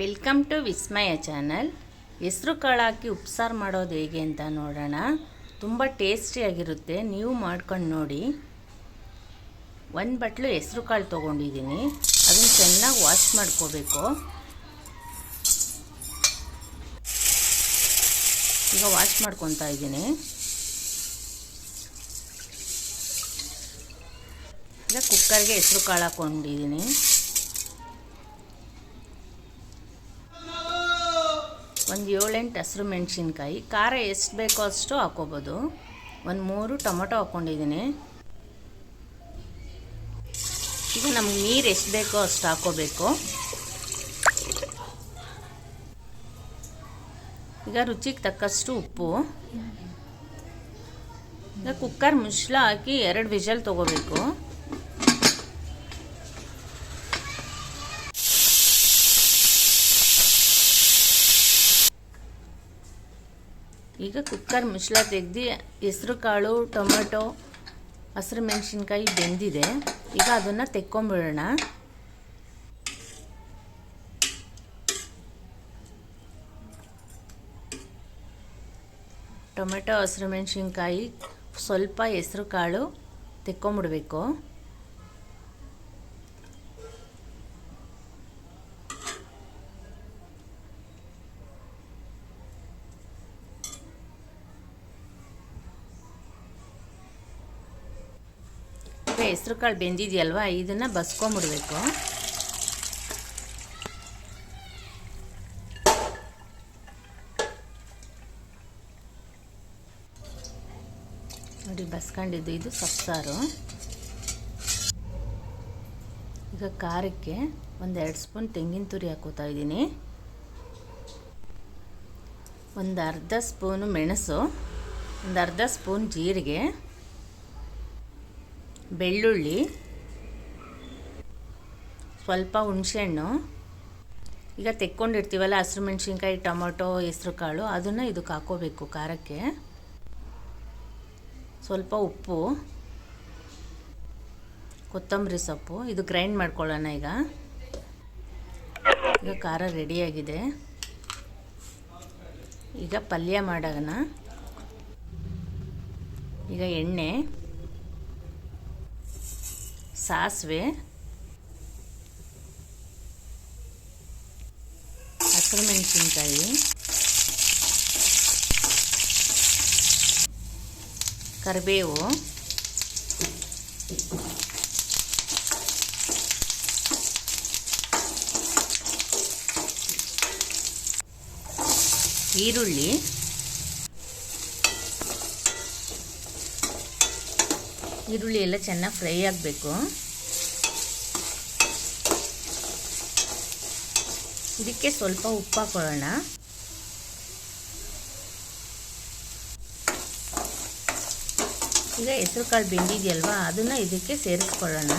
Welcome to Vismaya channel. ಹೆಸರು ಕಾಳು ಹಾಕಿ ಉಪ್ಸಾರು ಮಾಡೋದು ಹೇಗೆ ಅಂತ ನೋಡೋಣ. ತುಂಬ ಟೇಸ್ಟಿಯಾಗಿರುತ್ತೆ ನೀವು ಮಾಡ್ಕೊಂಡು ನೋಡಿ. ಒಂದು ಬಟ್ಲು ಹೆಸರು ಕಾಳು ತೊಗೊಂಡಿದ್ದೀನಿ. ಅದನ್ನು ಚೆನ್ನಾಗಿ ವಾಶ್ ಮಾಡ್ಕೋಬೇಕು. ಈಗ ವಾಶ್ ಮಾಡ್ಕೊತಾ ಇದ್ದೀನಿ. ಈಗ ಕುಕ್ಕರ್ಗೆ ಹೆಸರು ಕಾಳು ಹಾಕ್ಕೊಂಡಿದ್ದೀನಿ ಒಂದು ಏಳೆಂಟು ಹಸಿರು ಮೆಣಸಿನ್ಕಾಯಿ. ಖಾರ ಎಷ್ಟು ಬೇಕೋ ಅಷ್ಟು ಹಾಕೋಬೋದು. ಒಂದು ಮೂರು ಟೊಮೊಟೊ ಹಾಕ್ಕೊಂಡಿದ್ದೀನಿ ಈಗ ನಮ್ಗೆ ನೀರು ಎಷ್ಟು ಬೇಕೋ ಅಷ್ಟು ಹಾಕೋಬೇಕು. ಈಗ ರುಚಿಗೆ ತಕ್ಕಷ್ಟು ಉಪ್ಪು. ಈಗ ಕುಕ್ಕರ್ ಮುಚ್ಚಳ ಹಾಕಿ ಎರಡು ವಿಷಲ್ ತೊಗೋಬೇಕು. ಈಗ ಕುಕ್ಕರ್ ಮುಚ್ಚಳ ತೆಗ್ದು ಹೆಸ್ರು ಕಾಳು, ಟೊಮೆಟೊ, ಹಸಿರು ಮೆಣಸಿನ್ಕಾಯಿ ಬೆಂದಿದೆ. ಈಗ ಅದನ್ನು ತೆಕ್ಕೊಂಬಿಡೋಣ. ಟೊಮೆಟೊ, ಹಸಿರು ಮೆಣಸಿನ್ಕಾಯಿ, ಸ್ವಲ್ಪ ಹೆಸ್ರು ಕಾಳು ತೆಕ್ಕೊಂಬಿಡ್ಬೇಕು. ಈಗ ಹೆಸ್ರು ಕಾಳು ಬೆಂದಿದೆಯಲ್ವ? ಇದನ್ನು ಬಸ್ಕೊಂಬಿಡ್ಬೇಕು. ನೋಡಿ, ಬಸ್ಕೊಂಡಿದ್ದು ಇದು ಸೊಪ್ಸಾರು. ಈಗ ಖಾರಕ್ಕೆ ಒಂದು ಎರಡು ಸ್ಪೂನ್ ತೆಂಗಿನ ತುರಿ ಹಾಕೋತಾ ಇದ್ದೀನಿ. ಒಂದು ಅರ್ಧ ಸ್ಪೂನು ಮೆಣಸು ಒಂದು ಅರ್ಧ ಸ್ಪೂನ್ ಜೀರಿಗೆ ಬೆಳ್ಳುಳ್ಳಿ, ಸ್ವಲ್ಪ ಹುಣಸೆಹಣ್ಣು. ಈಗ ತೆಕ್ಕೊಂಡಿರ್ತೀವಲ್ಲ, ಹಸಿರು ಮೆಣಸಿನ್ಕಾಯಿ, ಟೊಮೊಟೊ ಹೆಸ್ರು ಕಾಳು ಅದನ್ನು ಇದಕ್ಕೆ ಹಾಕೋಬೇಕು ಖಾರಕ್ಕೆ. ಸ್ವಲ್ಪ ಉಪ್ಪು, ಕೊತ್ತಂಬರಿ ಸೊಪ್ಪು, ಇದು ಗ್ರೈಂಡ್ ಮಾಡ್ಕೊಳ್ಳೋಣ ಈಗ. ಈಗ ಖಾರ ರೆಡಿಯಾಗಿದೆ. ಈಗ ಪಲ್ಯ ಮಾಡೋಣ. ಈಗ ಎಣ್ಣೆ ಸಾಸಿವೆ. ಹಸಿರು ಮೆಣಸಿನ್ಕಾಯಿ. ಕರಿಬೇವು. ಈರುಳ್ಳಿ. ಈರುಳ್ಳಿ ಎಲ್ಲ ಚೆನ್ನಾಗಿ ಫ್ರೈ ಆಗಬೇಕು. ಇದಕ್ಕೆ ಸ್ವಲ್ಪ ಉಪ್ಪು ಹಾಕೊಳ್ಳೋಣ. ಈಗ ಹೆಸರು ಕಾಳು ಬೆಂದಿದೆಯಲ್ವಾ, ಅದನ್ನು ಇದಕ್ಕೆ ಸೇರಿಸ್ಕೊಳ್ಳೋಣ.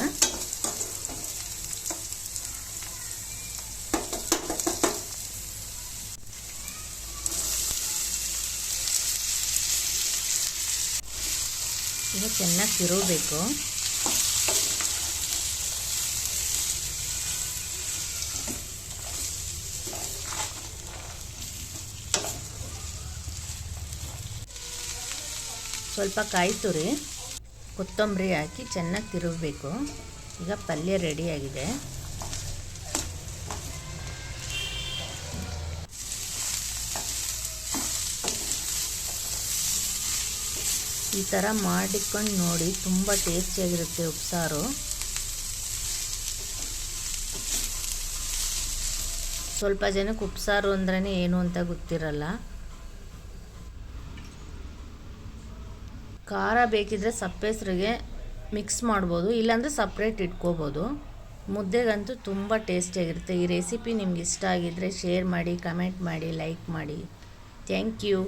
ಈಗ ಚೆನ್ನಾಗಿ ತಿರುಗಬೇಕು. ಸ್ವಲ್ಪ ಕಾಯಿ ತುರಿ ಕೊತ್ತಂಬರಿ ಹಾಕಿ ಚೆನ್ನಾಗಿ ತಿರುಗಬೇಕು. ಈಗ ಪಲ್ಯ ರೆಡಿಯಾಗಿದೆ ಈ ಥರ ಮಾಡಿಕೊಂಡು ನೋಡಿ ತುಂಬ ಟೇಸ್ಟಿಯಾಗಿರುತ್ತೆ ಉಪ್ಸಾರು. ಸ್ವಲ್ಪ ಜನಕ್ಕೆ ಉಪ್ಸಾರು ಅಂದ್ರೇ ಏನು ಅಂತ ಗೊತ್ತಿರಲ್ಲ. ಖಾರ ಬೇಕಿದ್ರೆ ಸಪ್ಪೆಸ್ರಿಗೆ ಮಿಕ್ಸ್ ಮಾಡ್ಬೋದು, ಇಲ್ಲಾಂದರೆ ಸಪ್ರೇಟ್ ಇಟ್ಕೋಬೋದು. ಮುದ್ದೆಗಂತೂ ತುಂಬ ಟೇಸ್ಟಿಯಾಗಿರುತ್ತೆ ಈ ರೆಸಿಪಿ ನಿಮ್ಗೆ ಇಷ್ಟ ಆಗಿದ್ದರೆ ಶೇರ್ ಮಾಡಿ ಕಮೆಂಟ್ ಮಾಡಿ ಲೈಕ್ ಮಾಡಿ. Thank you